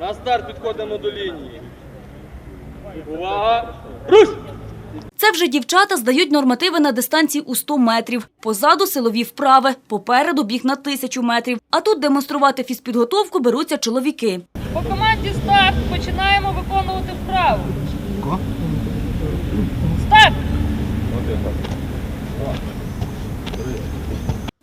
На старт підходимо до лінії. Увага! Руш! Це вже дівчата здають нормативи на дистанції у 100 метрів. Позаду силові вправи, попереду біг на тисячу метрів. А тут демонструвати фізпідготовку беруться чоловіки. По команді старт починаємо виконувати вправу. Старт!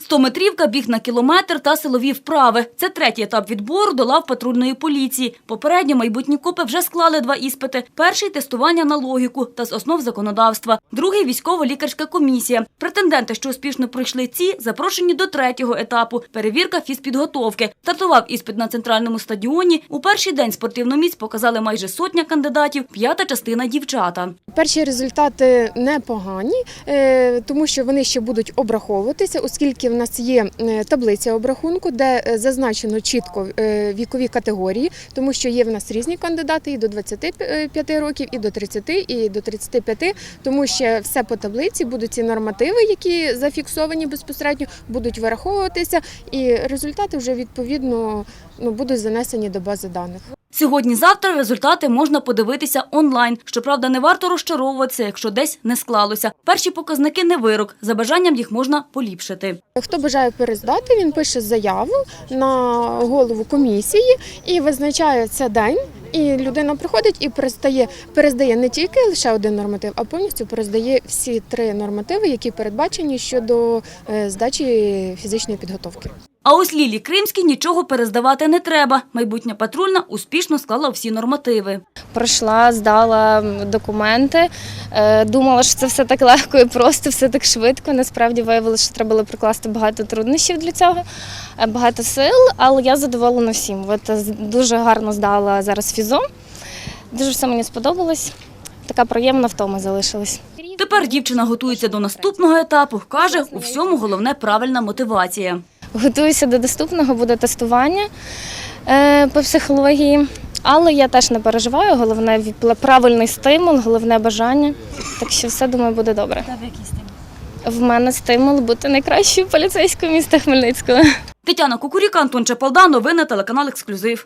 Стометрівка, біг на кілометр та силові вправи. Це третій етап відбору до лав патрульної поліції. Попередньо майбутні копи вже склали два іспити. Перший – тестування на логіку та з основ законодавства. Другий – військово-лікарська комісія. Претенденти, що успішно пройшли ці, запрошені до третього етапу – перевірка фізпідготовки. Стартував іспит на центральному стадіоні. У перший день спортивну міць показали майже сотня кандидатів, п'ята частина – дівчата. Перші результати непогані, е, тому що вони ще будуть обраховуватися, оскільки в нас є е, таблиця обрахунку, де е, зазначено чітко е, вікові категорії, тому що є в нас різні кандидати і до 25 років, і до 30, і до 35, тому що все по таблиці будуть ці нормативи, які зафіксовані безпосередньо, будуть вираховуватися, і результати вже відповідно ну, будуть занесені до бази даних. Сьогодні-завтра результати можна подивитися онлайн. Щоправда, не варто розчаровуватися, якщо десь не склалося. Перші показники не вирок. За бажанням їх можна поліпшити. Хто бажає перездати, він пише заяву на голову комісії і визначає це день. І людина приходить і перестає, перездає не тільки лише один норматив, а повністю перездає всі три нормативи, які передбачені щодо е, здачі фізичної підготовки. А ось Лілі Кримській нічого перездавати не треба. Майбутня патрульна успішно склала всі нормативи. Пройшла, здала документи. Е, Думала, що це все так легко і просто, все так швидко. Насправді виявилося, що треба було прикласти багато труднощів для цього, е, багато сил, але я задоволена всім. От е, дуже гарно здала зараз фізо. Дуже все мені сподобалось. Така приємна втома залишилась. Тепер дівчина готується до наступного етапу. Каже, у всьому головне правильна мотивація. Готуюся до доступного, буде тестування е, по психології. Але я теж не переживаю. Головне правильний стимул, головне бажання. Так що все думаю буде добре. В мене стимул бути найкращою поліцейською міста Хмельницького. Тетяна Кукуріка, Антон Чепалда, новини, телеканал «Ексклюзив».